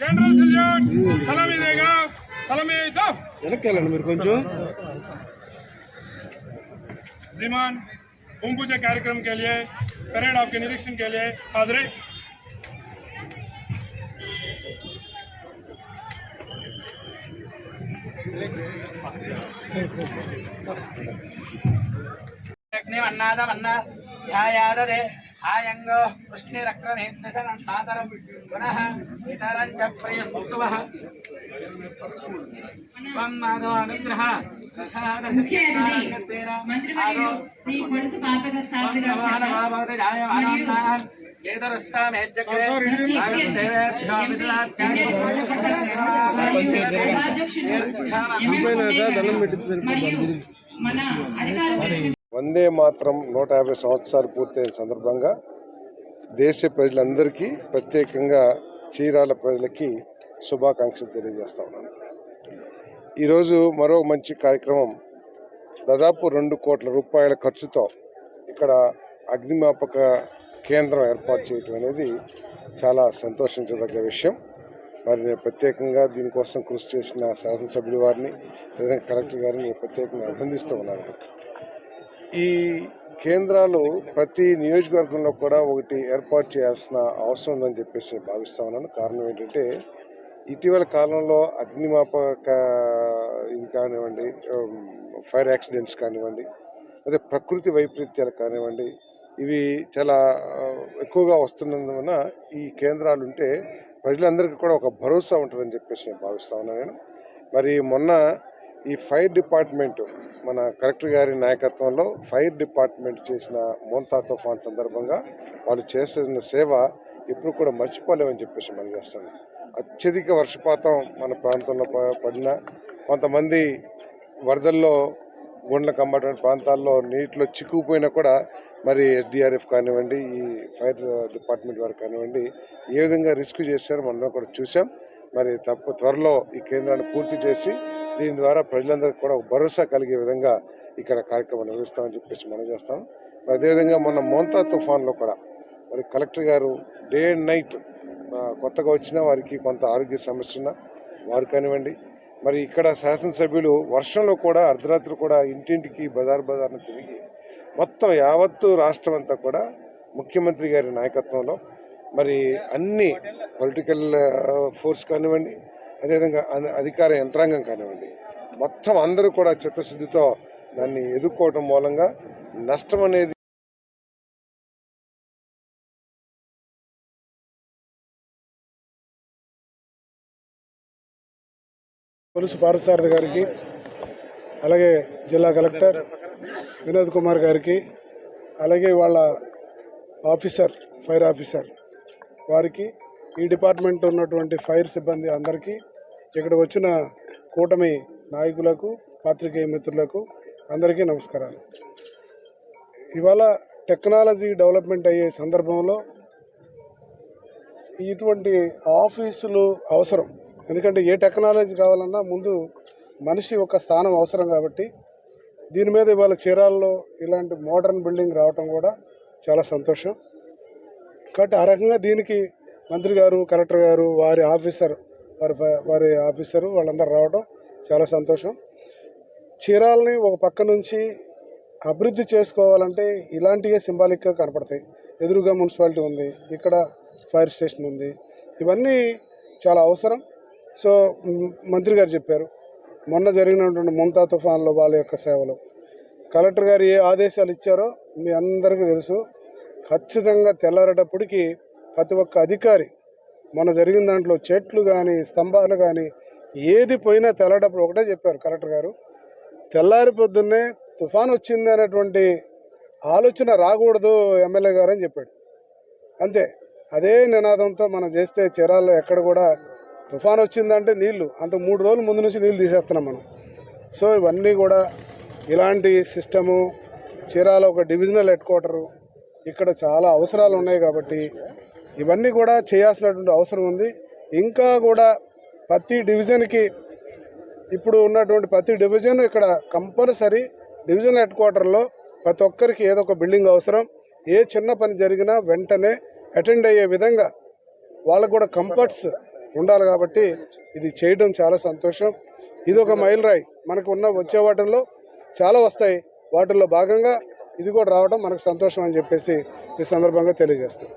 General salute सलामी देगा सलामी दो వెనక్కి వెళ్ళండి మీరు కొంచెం श्रीमान भूमि पूजा कार्यक्रम के लिए परेड आपके निरीक्षण के लिए हाजिर అగ్నిమన్నాదమన్న ధ్యాయాదదే ఆయంగో వృష్ణిరక్రమేత్నసనం పునః ఇతరం చ ప్రియంసువః త్వం మాధవ అనుగ్రహ. ప్రసాద ముఖ్య అతిథి మంత్రివర్యులు శ్రీ కొలుసు పాత శాస్త్రి గారు మరియు మన అధికారులు వందే మాత్రం నూట యాభై సంవత్సరాలు పూర్తయిన సందర్భంగా దేశ ప్రజలందరికీ ప్రత్యేకంగా చీరాల ప్రజలకి శుభాకాంక్షలు తెలియజేస్తా ఉన్నాను. ఈరోజు మరో మంచి కార్యక్రమం దాదాపు రెండు కోట్ల రూపాయల ఖర్చుతో ఇక్కడ అగ్నిమాపక కేంద్రం ఏర్పాటు చేయటం అనేది చాలా సంతోషించదగ్గ విషయం. మరి నేను ప్రత్యేకంగా దీనికోసం కృషి చేసిన శాసనసభ్యుల వారిని లేదా కలెక్టర్ గారిని ప్రత్యేకంగా అభినందిస్తూ ఉన్నాను. ఈ కేంద్రాలు ప్రతి నియోజకవర్గంలో కూడా ఒకటి ఏర్పాటు చేయాల్సిన అవసరం ఉందని చెప్పేసి నేను భావిస్తా ఉన్నాను. కారణం ఏంటంటే ఇటీవల కాలంలో అగ్నిమాపక ఇది కానివ్వండి ఫైర్ యాక్సిడెంట్స్ కానివ్వండి అదే ప్రకృతి వైపరీత్యాలు కానివ్వండి ఇవి చాలా ఎక్కువగా వస్తున్నందువలన ఈ కేంద్రాలు ఉంటే ప్రజలందరికీ కూడా ఒక భరోసా ఉంటుందని చెప్పేసి నేను భావిస్తా ఉన్నాను. నేను మరి మొన్న ఈ ఫైర్ డిపార్ట్మెంట్ మన కలెక్టర్ గారి నాయకత్వంలో ఫైర్ డిపార్ట్మెంట్ చేసిన మోంతా తుఫాన్ సందర్భంగా వాళ్ళు చేసిన సేవ ఎప్పుడు కూడా మర్చిపోలేమని చెప్పేసి మనం చేస్తాను అత్యధిక వర్షపాతం మన ప్రాంతంలో పడిన కొంతమంది వరదల్లో గుండ్ల కమ్మటువంటి ప్రాంతాల్లో నీటిలో చిక్కుకుపోయినా కూడా మరి ఎస్డిఆర్ఎఫ్ కానివ్వండి ఈ ఫైర్ డిపార్ట్మెంట్ వారు కానివ్వండి ఏ విధంగా రిస్క్ చేశారో మనం కూడా చూసాం మరి తప్ప త్వరలో ఈ కేంద్రాన్ని పూర్తి చేసి దీని ద్వారా ప్రజలందరికీ కూడా భరోసా కలిగే విధంగా ఇక్కడ కార్యక్రమం నిర్వహిస్తామని చెప్పేసి మనం చేస్తాం. మరి అదేవిధంగా మొన్న మోంతా తుఫాన్లో కూడా మరి కలెక్టర్ గారు డే అండ్ నైట్ కొత్తగా వచ్చిన వారికి కొంత ఆరోగ్య సమస్య ఉన్న వారు కానివ్వండి మరి ఇక్కడ శాసనసభ్యులు వర్షంలో కూడా అర్ధరాత్రి కూడా ఇంటింటికి బజార్ బజార్ను తిరిగి మొత్తం యావత్తు రాష్ట్రం అంతా కూడా ముఖ్యమంత్రి గారి నాయకత్వంలో మరి అన్ని పొలిటికల్ ఫోర్స్ కానివ్వండి అదేవిధంగా అధికార యంత్రాంగం కానివ్వండి మొత్తం అందరూ కూడా చిత్తశుద్ధితో దాన్ని ఎదుర్కోవటం మూలంగా నష్టం అనేది పోలీసు పారసారథి గారికి అలాగే జిల్లా కలెక్టర్ వినోద్ కుమార్ గారికి అలాగే వాళ్ళ ఆఫీసర్ ఫైర్ ఆఫీసర్ వారికి ఈ డిపార్ట్మెంట్ ఉన్నటువంటి ఫైర్ సిబ్బంది అందరికీ ఇక్కడ వచ్చిన కూటమి నాయకులకు పాత్రికేయ మిత్రులకు అందరికీ నమస్కారాలు. ఇవాళ టెక్నాలజీ డెవలప్మెంట్ అయ్యే సందర్భంలో ఇటువంటి ఆఫీసులు అవసరం. ఎందుకంటే ఏ టెక్నాలజీ కావాలన్నా ముందు మనిషి ఒక స్థానం అవసరం కాబట్టి దీని మీద ఇవాళ చీరాల్లో ఇలాంటి మోడర్న్ బిల్డింగ్ రావటం కూడా చాలా సంతోషం. కాబట్టి ఆ రకంగా దీనికి మంత్రి గారు కలెక్టర్ గారు వారి ఆఫీసర్ వారి వారి ఆఫీసరు వాళ్ళందరూ రావడం చాలా సంతోషం. చీరాలని ఒక పక్క నుంచి అభివృద్ధి చేసుకోవాలంటే ఇలాంటివే సింబాలిక్గా కనపడతాయి. ఎదురుగా మున్సిపాలిటీ ఉంది ఇక్కడ ఫైర్ స్టేషన్ ఉంది. ఇవన్నీ చాలా అవసరం. సో మంత్రి గారు చెప్పారు మొన్న జరిగినటువంటి ముంతా తుఫాన్లో వాళ్ళ యొక్క సేవలు. కలెక్టర్ గారు ఏ ఆదేశాలు ఇచ్చారో మీ అందరికీ తెలుసు. ఖచ్చితంగా తెల్లారేటప్పటికి ప్రతి ఒక్క అధికారి మొన్న జరిగిన దాంట్లో చెట్లు కానీ స్తంభాలు కానీ ఏది పోయినా తెల్లారేటప్పుడు ఒకటే చెప్పారు కలెక్టర్ గారు. తెల్లారి పొద్దున్నే తుఫాన్ వచ్చింది అనేటువంటి ఆలోచన రాకూడదు ఎమ్మెల్యే గారు అని చెప్పాడు. అంతే. అదే నినాదంతో మనం చేస్తే చీరాల్లో ఎక్కడ కూడా తుఫాన్ వచ్చిందంటే నీళ్ళు. అంత మూడు రోజుల ముందు నుంచి నీళ్ళు తీసేస్తున్నాం మనం. సో ఇవన్నీ కూడా ఇలాంటి సిస్టము చీరాల ఒక డివిజనల్ హెడ్ క్వార్టరు ఇక్కడ చాలా అవసరాలు ఉన్నాయి కాబట్టి ఇవన్నీ కూడా చేయాల్సినటువంటి అవసరం ఉంది. ఇంకా కూడా ప్రతి డివిజన్కి ఇప్పుడు ఉన్నటువంటి ప్రతి డివిజన్ ఇక్కడ కంపల్సరీ డివిజన్ హెడ్ క్వార్టర్లో ప్రతి ఒక్కరికి ఏదో ఒక బిల్డింగ్ అవసరం. ఏ చిన్న పని జరిగినా వెంటనే అటెండ్ అయ్యే విధంగా వాళ్ళకు కూడా కంఫర్ట్స్ ఉండాలి కాబట్టి ఇది చేయడం చాలా సంతోషం. ఇది ఒక మైల్ రాయి మనకు ఉన్న వచ్చే వాటిల్లో చాలా వస్తాయి. వాటిల్లో భాగంగా ఇది కూడా రావడం మనకు సంతోషం అని చెప్పేసి ఈ సందర్భంగా తెలియజేస్తాం